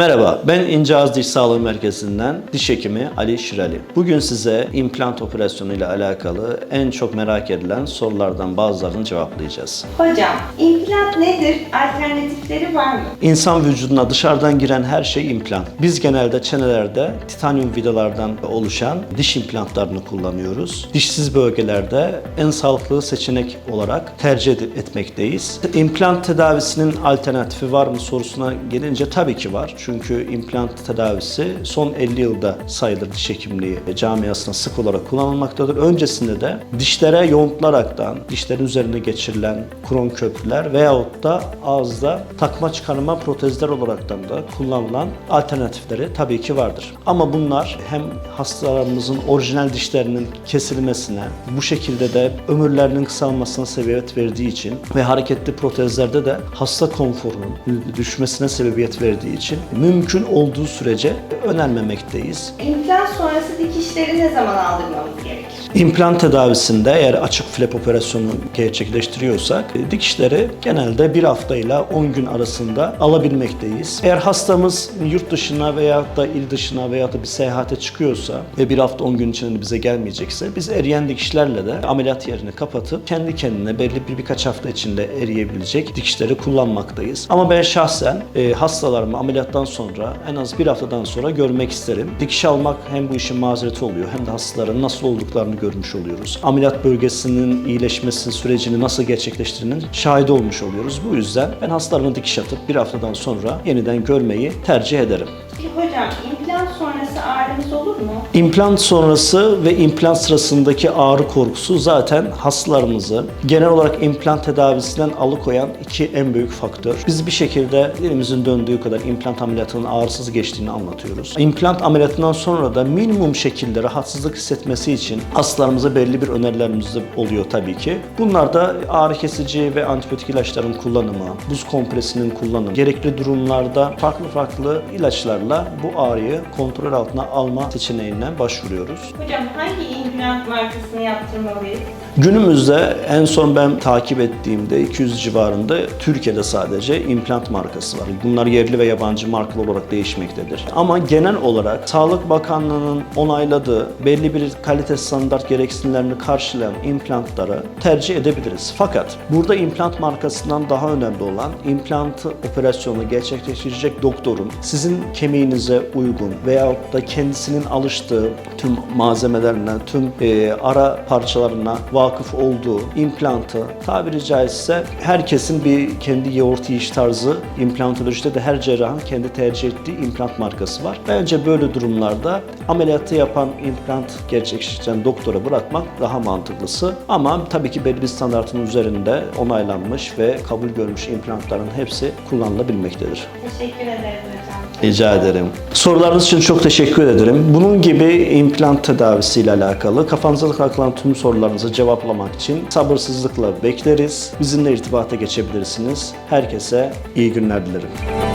Merhaba, ben İnce Ağız Diş Sağlığı Merkezi'nden diş hekimi Ali Şirali. Bugün size implant operasyonu ile alakalı en çok merak edilen sorulardan bazılarını cevaplayacağız. Hocam, implant nedir? Alternatifleri var mı? İnsan vücuduna dışarıdan giren her şey implant. Biz genelde çenelerde titanyum vidalardan oluşan diş implantlarını kullanıyoruz. Dişsiz bölgelerde en sağlıklı seçenek olarak tercih etmekteyiz. İmplant tedavisinin alternatifi var mı sorusuna gelince tabii ki var. Çünkü implant tedavisi son 50 yılda sayılır diş hekimliği camiasında sık olarak kullanılmaktadır. Öncesinde de dişlere yontularaktan dişlerin üzerine geçirilen kron köprüler veyahut da ağızda takma çıkarma protezler olaraktan da kullanılan alternatifleri tabii ki vardır. Ama bunlar hem hastalarımızın orijinal dişlerinin kesilmesine, bu şekilde de ömürlerinin kısalmasına sebebiyet verdiği için ve hareketli protezlerde de hasta konforunun düşmesine sebebiyet verdiği için mümkün olduğu sürece önermemekteyiz. İmplant sonrası dikişleri ne zaman aldırmamız gerekir? İmplant tedavisinde eğer açık flap operasyonu gerçekleştiriyorsak e, dikişleri genelde bir hafta ile 10 gün arasında alabilmekteyiz. Eğer hastamız yurt dışına veya da il dışına veya da bir seyahate çıkıyorsa ve bir hafta 10 gün içinde bize gelmeyecekse biz eriyen dikişlerle de ameliyat yerini kapatıp kendi kendine belli bir birkaç hafta içinde eriyebilecek dikişleri kullanmaktayız. Ama ben şahsen e, hastalarımı ameliyattan sonra en az bir haftadan sonra görmek isterim. Dikiş almak hem bu işin mazereti oluyor hem de hastaların nasıl olduklarını görmüş oluyoruz. Ameliyat bölgesinin iyileşmesi sürecini nasıl gerçekleştirdiğinin şahidi olmuş oluyoruz. Bu yüzden ben hastalarıma dikiş atıp bir haftadan sonra yeniden görmeyi tercih ederim. Hocam, implant sonrası ağrımız olur mu? İmplant sonrası ve implant sırasındaki ağrı korkusu zaten hastalarımızı genel olarak implant tedavisinden alıkoyan iki en büyük faktör. Biz bir şekilde elimizin döndüğü kadar implant ameliyatının ağrısız geçtiğini anlatıyoruz. İmplant ameliyatından sonra da minimum şekilde rahatsızlık hissetmesi için hastalarımıza belli bir önerilerimiz oluyor tabii ki. Bunlar da ağrı kesici ve antibiyotik ilaçların kullanımı, buz kompresinin kullanımı, gerekli durumlarda farklı farklı ilaçlarla bu ağrıyı kontrol altına alma seçeneğine başvuruyoruz. Hocam hangi implant markasını yaptırmalıyız? Günümüzde en son ben takip ettiğimde 200 civarında Türkiye'de sadece implant markası var. Bunlar yerli ve yabancı markalar olarak değişmektedir. Ama genel olarak Sağlık Bakanlığı'nın onayladığı belli bir kalite standart gereksinimlerini karşılayan implantları tercih edebiliriz. Fakat burada implant markasından daha önemli olan implantı operasyonu gerçekleştirecek doktorun sizin kemiğinize uygun veyahut da kendisinin alıştığı tüm malzemelerine, tüm e, ara parçalarına vakıf olduğu implantı tabiri caizse herkesin bir kendi yoğurt yiyiş tarzı implantolojide de her cerrahın kendi tercih ettiği implant markası var. Bence böyle durumlarda ameliyatı yapan implant gerçekleştiren doktora bırakmak daha mantıklısı. Ama tabii ki belli bir standartın üzerinde onaylanmış ve kabul görmüş implantların hepsi kullanılabilmektedir. Teşekkür ederiz hocam. Rica ederim. Sorularınız için çok teşekkür ederim. Bunun gibi implant tedavisiyle alakalı kafanıza takılan tüm sorularınızı cevaplamak için sabırsızlıkla bekleriz. Bizimle irtibata geçebilirsiniz. Herkese iyi günler dilerim.